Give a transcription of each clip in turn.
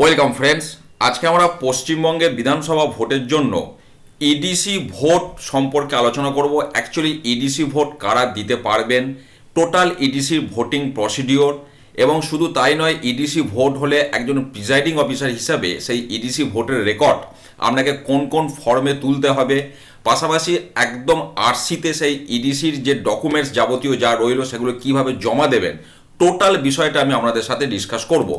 Welcome friends আজকে আমরা পশ্চিমবঙ্গের বিধানসভা ভোটের জন্য ইডিসি ভোট সম্পর্কে আলোচনা করব। অ্যাকচুয়ালি ইডিসি ভোট কারা দিতে পারবেন? টোটাল ইডিসির ভোটিং প্রসিডিওর এবং শুধু তাই নয় ইডিসি ভোট হলে একজন প্রিজাইডিং অফিসার হিসাবে সেই ইডিসি ভোটের রেকর্ড আপনাকে কোন কোন ফর্মে তুলতে হবে? পাশাপাশি একদম আরসিতে সেই ইডিসির যে ডকুমেন্টস যাবতীয় যা রইল সেগুলো কীভাবে জমা দেবেন? টোটাল বিষয়টা আমি আপনাদের সাথে ডিসকাস করব।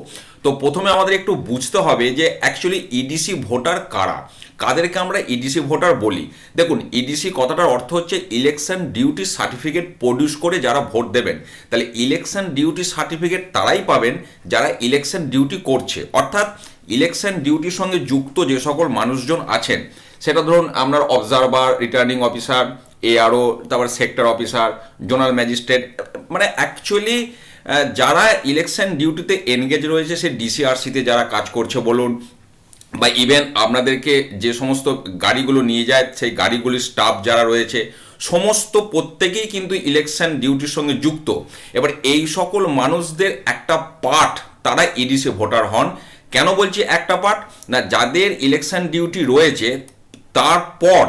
তো প্রথমে আমাদের একটু বুঝতে হবে যে অ্যাকচুয়ালি ইডিসি ভোটার কারা? কাদেরকে আমরা ইডিসি ভোটার বলি? দেখুন ইডিসি কথাটার অর্থ হচ্ছে ইলেকশন ডিউটি সার্টিফিকেট প্রডিউস করে যারা ভোট দেবেন। তাহলে ইলেকশন ডিউটি সার্টিফিকেট তারাই পাবেন যারা ইলেকশন ডিউটি করছে। অর্থাৎ ইলেকশন ডিউটির সঙ্গে যুক্ত যে সকল মানুষজন আছেন, সেটা ধরুন আপনার অবজারভার রিটার্নিং অফিসার এআরও তারপর সেক্টর অফিসার জোনাল ম্যাজিস্ট্রেট মানে অ্যাকচুয়ালি যারা ইলেকশন ডিউটিতে এনগেজ রয়েছে সে ডিসিআরসিতে যারা কাজ করছে বলুন, বা ইভেন আপনাদেরকে যে সমস্ত গাড়িগুলো নিয়ে যায়, সেই গাড়িগুলির স্টাফ যারা রয়েছে, সমস্ত প্রত্যেকেই কিন্তু ইলেকশন ডিউটির সঙ্গে যুক্ত। এবার এই সকল মানুষদের একটা পার্ট তারা ইডিসি ভোটার হন। কেন বলছি একটা পার্ট না, যাদের ইলেকশন ডিউটি রয়েছে, তারপর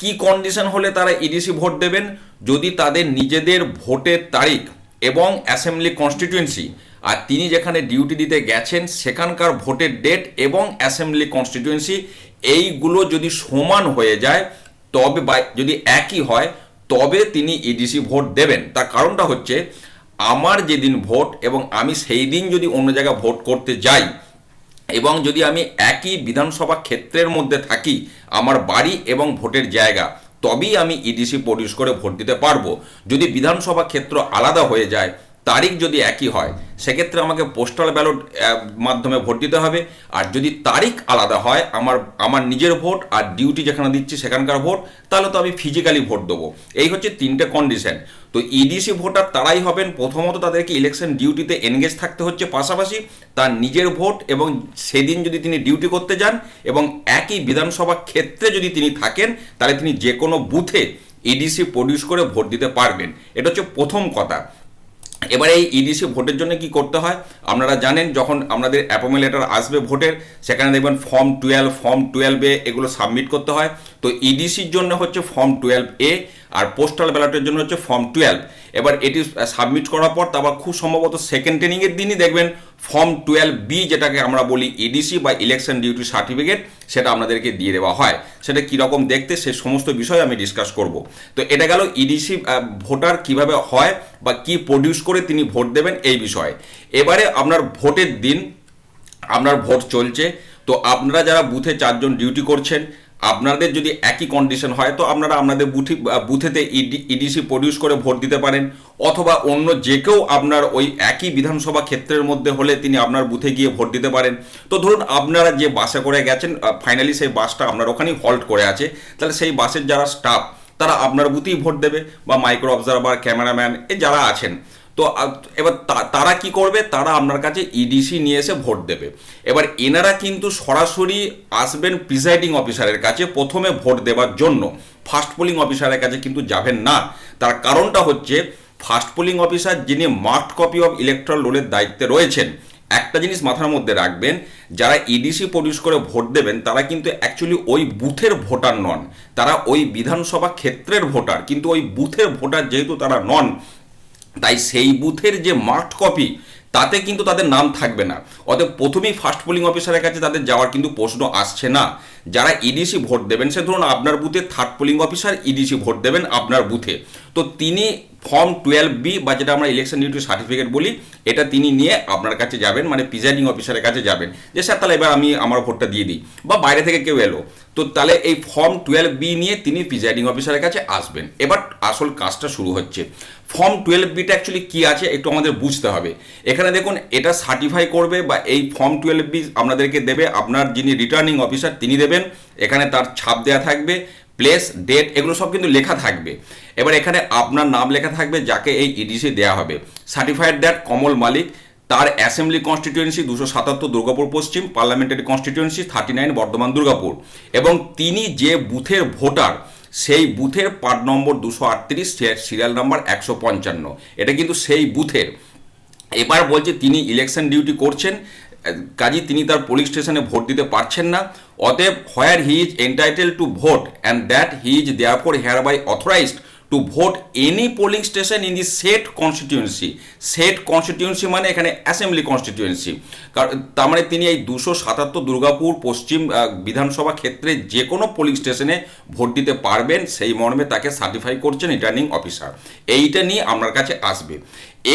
কি কন্ডিশন হলে তারা ইডিসি ভোট দেবেন? যদি তাদের নিজেদের ভোটের তারিখ এবং অ্যাসেম্বলি কনস্টিটিউয়েন্সি আর তিনি যেখানে ডিউটি দিতে গেছেন, সেখানকার ভোটের ডেট এবং অ্যাসেম্বলি কনস্টিটিউয়েন্সি এইগুলো যদি সমান হয়ে যায়, তবে যদি একই হয়, তবে তিনি ইডিসি ভোট দেবেন। তার কারণটা হচ্ছে, আমার যেদিন ভোট এবং আমি সেই দিন যদি অন্য জায়গায় ভোট করতে যাই এবং যদি আমি একই বিধানসভা ক্ষেত্রের মধ্যে থাকি, আমার বাড়ি এবং ভোটের জায়গা তবেই আমি ইডিসি প্রডিউস করে ভোট দিতে পারব। যদি বিধানসভা ক্ষেত্র আলাদা হয়ে যায় তারিখ যদি একই হয়, সেক্ষেত্রে আমাকে পোস্টাল ব্যালট মাধ্যমে ভোট দিতে হবে। আর যদি তারিখ আলাদা হয়, আমার আমার নিজের ভোট আর ডিউটি যেখানে দিচ্ছি সেখানকার ভোট, তাহলে তো আমি ফিজিক্যালি ভোট দেবো। এই হচ্ছে তিনটে কন্ডিশন তো ইডিসি ভোটার তারাই হবেন। প্রথমত তাদেরকে ইলেকশন ডিউটিতে এনগেজ থাকতে হচ্ছে। পাশাপাশি তার নিজের ভোট এবং সেদিন যদি তিনি ডিউটি করতে যান এবং একই বিধানসভা ক্ষেত্রে যদি তিনি থাকেন, তাহলে তিনি যে কোনো বুথে ইডিসি প্রডিউস করে ভোট দিতে পারবেন। এটা হচ্ছে প্রথম কথা। এবারে এই ইডিসি ভোটের জন্য কি করতে হয়? আপনারা জানেন, যখন আপনাদের অ্যাপয়েন্টমেন্ট লেটার আসবে ভোটের, সেখানে দেখবেন ফর্ম টুয়েলভ ফর্ম টুয়েলভে এগুলো সাবমিট করতে হয়। তো ইডিসির জন্য হচ্ছে ফর্ম টুয়েলভ এ আর পোস্টাল ব্যালটের জন্য হচ্ছে ফর্ম টুয়েলভ এবার এটি সাবমিট করার পর, তারপর খুব সম্ভবত সেকেন্ড ট্রেনিংয়ের দিনই দেখবেন ফর্ম টুয়েলভ বি যেটাকে আমরা বলি ইডিসি বা ইলেকশন ডিউটি সার্টিফিকেট, সেটা আপনাদেরকে দিয়ে দেওয়া হয়। সেটা কীরকম দেখতে, সে সমস্ত বিষয় আমি ডিসকাস করব। তো এটা গেল ইডিসি ভোটার কীভাবে হয় বা কি প্রডিউস করে তিনি ভোট দেবেন এই বিষয়ে। এবারে আপনার ভোটের দিন, আপনার ভোট চলছে। তো আপনারা যারা বুথে চারজন ডিউটি করছেন আপনাদের যদি একই কন্ডিশন হয়, তো আপনারা আপনাদের বুথি, বুথেতে ইডি ইডিসি প্রডিউস করে ভোট দিতে পারেন। অথবা অন্য যে কেউ আপনার ওই একই বিধানসভা ক্ষেত্রের মধ্যে হলে তিনি আপনার বুথে গিয়ে ভোট দিতে পারেন। তো ধরুন আপনারা যে বাসে করে গেছেন ফাইনালি সেই বাসটা আপনার ওখানেই হল্ট করে আছে। তাহলে সেই বাসের যারা স্টাফ তারা আপনার বুথেই ভোট দেবে। বা মাইক্রো অবজারভার ক্যামেরাম্যান এ যারা আছেন। তো এবার তারা কি করবে? তারা আপনার কাছে ইডিসি নিয়ে এসে ভোট দেবে। এবার এনারা কিন্তু সরাসরি আসবেন প্রিসাইডিং অফিসারের কাছে, প্রথমে ভোট দেওয়ার জন্য। ফার্স্ট পোলিং অফিসারের কাছে কিন্তু যাবেন না। তার কারণটা হচ্ছে ফার্স্ট পোলিং অফিসার যিনি মার্কড কপি অফ ইলেকট্রাল রোলের দায়িত্বে রয়েছেন, একটা জিনিস মাথার মধ্যে রাখবেন, যারা ইডিসি প্রডিউস করে ভোট দেবেন, তারা কিন্তু অ্যাকচুয়ালি ওই বুথের ভোটার নন। তারা ওই বিধানসভা ক্ষেত্রের ভোটার। কিন্তু ওই বুথের ভোটার যেহেতু তারা নন তাই সেই বুথের যে মার্কড কপি, তাতে কিন্তু তাদের নাম থাকবে না। অতএব প্রথমেই ফার্স্ট পোলিং অফিসারের কাছে তাদের যাওয়ার কিন্তু প্রশ্ন আসছে না। যারা ইডিসি ভোট দেবেন, সে ধরুন আপনার বুথে third polling officer EDC vote দেবেন আপনার বুথে। তো তিনি ফর্ম টুয়েলভ বি বা যেটা আমরা ইলেকশন ডিউটি সার্টিফিকেট বলি, এটা তিনি নিয়ে আপনার কাছে যাবেন মানে প্রিজাইডিং অফিসারের কাছে যাবেন। যে, স্যার, তাহলে এবার আমি আমার ভোটটা দিয়ে দিই। বা বাইরে থেকে কেউ এলো। তো তাহলে এই ফর্ম টুয়েলভ বি নিয়ে তিনি প্রিজাইডিং অফিসারের কাছে আসবেন। এবার আসল কাজটা শুরু হচ্ছে। ফর্ম টুয়েলভ বিটা অ্যাকচুয়ালি কী আছে, একটু আমাদের বুঝতে হবে। এখানে দেখুন, এটা সার্টিফাই করবে বা এই ফর্ম টুয়েলভ বি আপনাদেরকে দেবে। আপনার যিনি রিটার্নিং অফিসার তিনি দেবেন। এখানে তার ছাপ দেওয়া থাকবে। প্লেস ডেট এগুলো সব কিন্তু লেখা থাকবে। এবার এখানে আপনার নাম লেখা থাকবে, যাকে এই ইডিসি দেওয়া হবে। সার্টিফাইড দ্যাট কমল মালিক তার অ্যাসেম্বলি কনস্টিটিউয়েন্সি দুশো সাতাত্তর Durgapur Paschim parliamentary constituency thirty nine Bardhaman Durgapur. এবং তিনি যে বুথের ভোটার, সেই বুথের পার্ট নম্বর দুশো আটত্রিশ সিরিয়াল নাম্বার একশো পঞ্চান্ন। এটা কিন্তু সেই বুথের। এবার বলছে, তিনি ইলেকশন ডিউটি করছেন কাজী তিনি তার পোলিং স্টেশনে ভোট দিতে পারছেন না। অতএব where he is entitle to vote and that he is therefore hereby authorized to vote any polling station in the said constituency said constituency মানে এখানে অ্যাসেম্বলি কনস্টিটিউয়েন্সি তার মানে তিনি এই দুশো সাতাত্তর দুর্গাপুর পশ্চিম বিধানসভা ক্ষেত্রে যে কোনো পোলিং স্টেশনে ভোট দিতে পারবেন, সেই মর্মে তাকে সার্টিফাই করছেন রিটার্নিং অফিসার এইটা নিয়ে আপনার কাছে আসবে।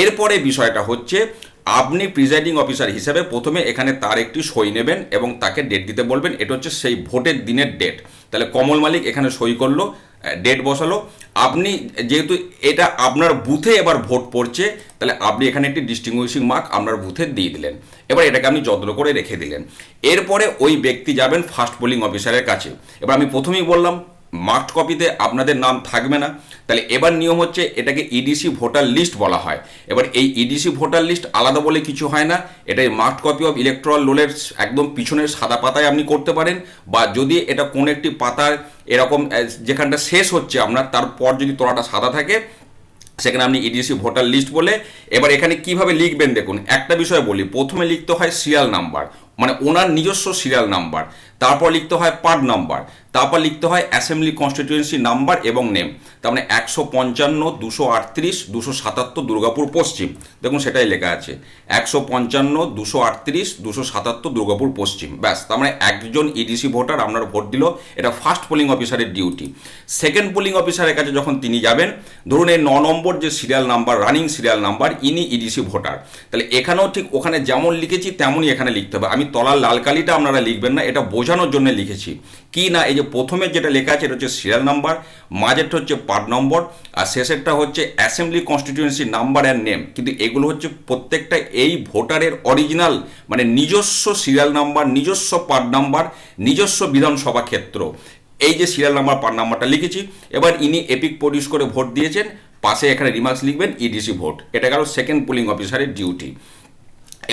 এরপরে বিষয়টা হচ্ছে আপনি প্রিজাইডিং অফিসার হিসেবে প্রথমে এখানে তার একটি সই নেবেন এবং তাকে ডেট দিতে বলবেন। এটা হচ্ছে সেই ভোটের দিনের ডেট তাহলে কমল মালিক এখানে সই করল ডেট বসালো। আপনি যেহেতু এটা আপনার বুথে এবার ভোট পড়ছে, তাহলে আপনি এখানে একটি ডিস্টিংগুইশিং মার্ক আপনার বুথে দিয়ে দিলেন। এবার এটাকে আপনি যত্ন করে রেখে দিলেন। এরপরে ওই ব্যক্তি যাবেন ফার্স্ট পোলিং অফিসারের কাছে। এবার আমি প্রথমেই বললাম মার্কড কপিতে আপনাদের নাম থাকবে না। তাহলে এবার নিয়ম হচ্ছে এটাকে ইডিসি ভোটার লিস্ট বলা হয়। এবার এই ইডিসি ভোটার লিস্ট আলাদা বলে কিছু হয় না। এটা মার্কড কপি অফ ইলেকট্রাল রোলের একদম পিছনের সাদা পাতায় আপনি করতে পারেন বা যদি এটা কোন একটি পাতার এরকম যেখানটা শেষ হচ্ছে আপনার, তারপর যদি তোলাটা সাদা থাকে, সেখানে আপনি ইডিসি ভোটার লিস্ট বলে এবার এখানে কীভাবে লিখবেন দেখুন, একটা বিষয় বলি, প্রথমে লিখতে হয় সিরিয়াল নাম্বার মানে ওনার নিজস্ব সিরিয়াল নাম্বার তারপর লিখতে হয় পার্ট নাম্বার তারপর লিখতে হয় অ্যাসেম্বলি কনস্টিটিউয়েন্সি নাম্বার এবং নেম। তার মানে একশো পঞ্চান্ন, দুশো আটত্রিশ, দুশো সাতাত্তর দুর্গাপুর পশ্চিম। দেখুন সেটাই লেখা আছে। একশো পঞ্চান্ন, দুশো আটত্রিশ, দুশো সাতাত্তর দুর্গাপুর পশ্চিম। ব্যাস, তার মানে একজন ইডিসি ভোটার আপনার ভোট দিল। এটা ফার্স্ট পোলিং অফিসারের ডিউটি সেকেন্ড পোলিং অফিসারের কাছে যখন তিনি যাবেন, ধরুন এই ন নম্বর যে serial number running serial number ইনি ইডিসি ভোটার। তাহলে এখানেও ঠিক ওখানে যেমন লিখেছি, তেমনই এখানে লিখতে হবে। আমি তলার লাল কালিটা আপনারা লিখবেন না, এটা বোঝানোর জন্য লিখেছি। কি না, এই যে প্রথমে যেটা লেখা আছে, এটা হচ্ছে সিরিয়াল নাম্বার মাঝেরটা হচ্ছে পার্ট নম্বর আর শেষেরটা হচ্ছে assembly constituency number and name কিন্তু এগুলো হচ্ছে প্রত্যেকটা এই ভোটারের অরিজিনাল মানে নিজস্ব সিরিয়াল নাম্বার নিজস্ব পার্ট নাম্বার নিজস্ব বিধানসভা ক্ষেত্র। এই যে সিরিয়াল নাম্বার পার নাম্বারটা লিখেছি, এবার ইনি এপিক প্রডিউস করে ভোট দিয়েছেন, পাশে এখানে রিমার্কস লিখবেন ইডিসি ভোট এটা গেল সেকেন্ড পোলিং অফিসারের ডিউটি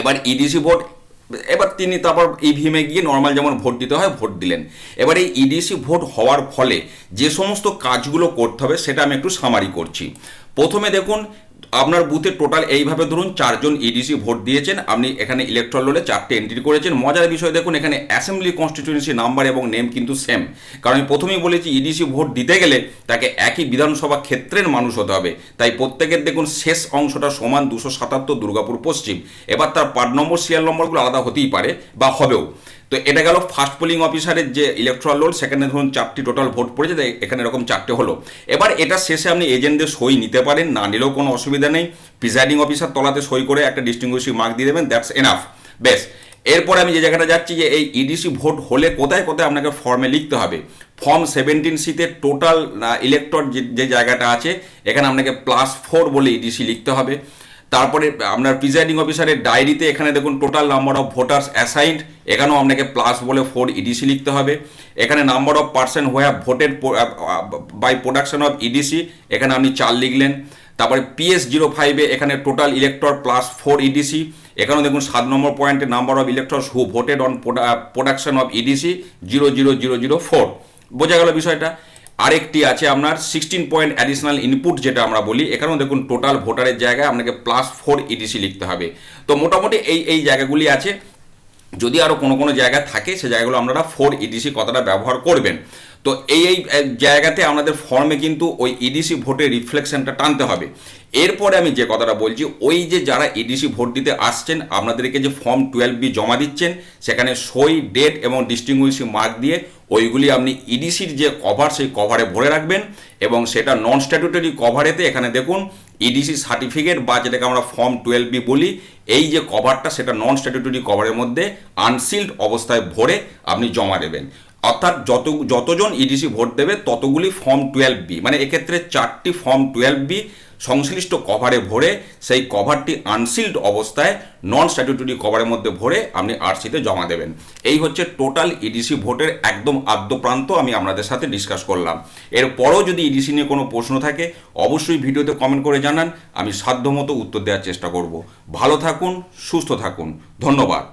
এবার ইডিসি ভোট এবার তিনি তারপর ইভিএমে গিয়ে নর্মাল যেমন ভোট দিতে হয়, ভোট দিলেন। এবার এই ইডিসি ভোট হওয়ার ফলে যে সমস্ত কাজগুলো করতে হবে, সেটা আমি একটু সামারি করছি। প্রথমে দেখুন আপনার বুথে টোটাল এইভাবে ধরুন চারজন ইডিসি ভোট দিয়েছেন, আপনি এখানে ইলেকট্রল রোলে চারটে এন্ট্রি করেছেন। মজার বিষয় দেখুন, এখানে অ্যাসেম্বলি কনস্টিটিউয়েন্সি নাম্বার এবং নেম কিন্তু সেম কারণ আমি প্রথমেই বলেছি ইডিসি ভোট দিতে গেলে তাকে একই বিধানসভা ক্ষেত্রের মানুষ হতে হবে। তাই প্রত্যেকের দেখুন, শেষ অংশটা সমান দুশো সাতাত্তর দুর্গাপুর পশ্চিম। এবার তার পার্ট নম্বর সিরিয়াল নম্বরগুলো আলাদা হতেই পারে বা হবেও। তো এটা গেল ফার্স্ট পোলিং অফিসারের যে ইলেকট্রাল রোল সেখানে ধরুন চারটি টোটাল ভোট পড়েছে, তাই এখানে এরকম চারটে হলো। এবার এটা শেষে আপনি এজেন্টদের সই নিতে পারেন, না নিলেও কোনো অসুবিধা নেই। প্রিজাইডিং অফিসার তলাতে সই করে একটা ডিস্টিংগুইশিং মার্ক দিয়ে দেবেন দ্যাটস এনাফ বেশ, এরপরে আমি যে জায়গাটা যাচ্ছি যে এই ইডিসি ভোট হলে কোথায় কোথায় আপনাকে ফর্মে লিখতে হবে? ফর্ম সেভেন্টিন সিতে টোটাল ইলেক্টর যে জায়গাটা আছে, এখানে আপনাকে প্লাস ফোর বলে ইডিসি লিখতে হবে। তারপরে আপনার প্রিজাইডিং অফিসারের ডায়েরিতে এখানে দেখুন total number of voters assigned এখানেও আপনাকে প্লাস বলে ফোর ইডিসি লিখতে হবে। এখানে number of person who voted by production of EDC এখানে আপনি চার লিখলেন। তারপরে পিএস জিরো ফাইভে এখানে total elector plus four EDC এখানেও দেখুন সাত নম্বর পয়েন্টে number of electors who voted on production of EDC zero zero zero zero four বোঝা গেল বিষয়টা? আরেকটি আছে আপনার সিক্সটিন পয়েন্ট অ্যাডিশনাল ইনপুট যেটা আমরা বলি। এখানেও দেখুন টোটাল ভোটারের জায়গায় আপনাকে প্লাস ফোর ইডিসি লিখতে হবে। তো মোটামুটি এই এই জায়গাগুলি আছে। যদি আরও কোনো কোনো জায়গা থাকে, সে জায়গাগুলো আপনারা ফোর ইডিসি কথাটা ব্যবহার করবেন। তো এই এই জায়গাতে আমাদের ফর্মে কিন্তু ওই ইডিসি ভোটের রিফ্লেকশনটা টানতে হবে। এরপরে আমি যে কথাটা বলছি, ওই যে যারা ইডিসি ভোট দিতে আসছেন, আপনাদেরকে যে ফর্ম টুয়েলভ বি জমা দিচ্ছেন, সেখানে সই ডেট এবং ডিস্টিংগুইশিং মার্ক দিয়ে ওইগুলি আপনি ইডিসির যে কভার সেই কভারে ভরে রাখবেন এবং সেটা নন স্ট্যাটুটারি কভারেতে এখানে দেখুন ইডিসি সার্টিফিকেট বা যেটাকে আমরা ফর্ম টুয়েলভ বি বলি, এই যে কভারটা সেটা নন স্ট্যাটুটরি কভারের মধ্যে আনসিল্ড অবস্থায় ভরে আপনি জমা দেবেন। অর্থাৎ যত, যতজন ইডিসি ভোট দেবে ততগুলি ফর্ম টুয়েলভ বি মানে এক্ষেত্রে চারটি ফর্ম টুয়েলভ বি সংশ্লিষ্ট কভারে ভরে, সেই কভারটি আনসিল্ড অবস্থায় নন স্ট্যাটুটরি কভারের মধ্যে ভরে আপনি আরসিতে জমা দেবেন। এই হচ্ছে টোটাল ইডিসি ভোটের একদম আদ্যপ্রান্ত আমি আপনাদের সাথে ডিসকাস করলাম। এরপরও যদি ইডিসি নিয়ে কোনো প্রশ্ন থাকে, অবশ্যই ভিডিওতে কমেন্ট করে জানান, আমি সাধ্যমতো উত্তর দেওয়ার চেষ্টা করব। ভালো থাকুন, সুস্থ থাকুন। ধন্যবাদ।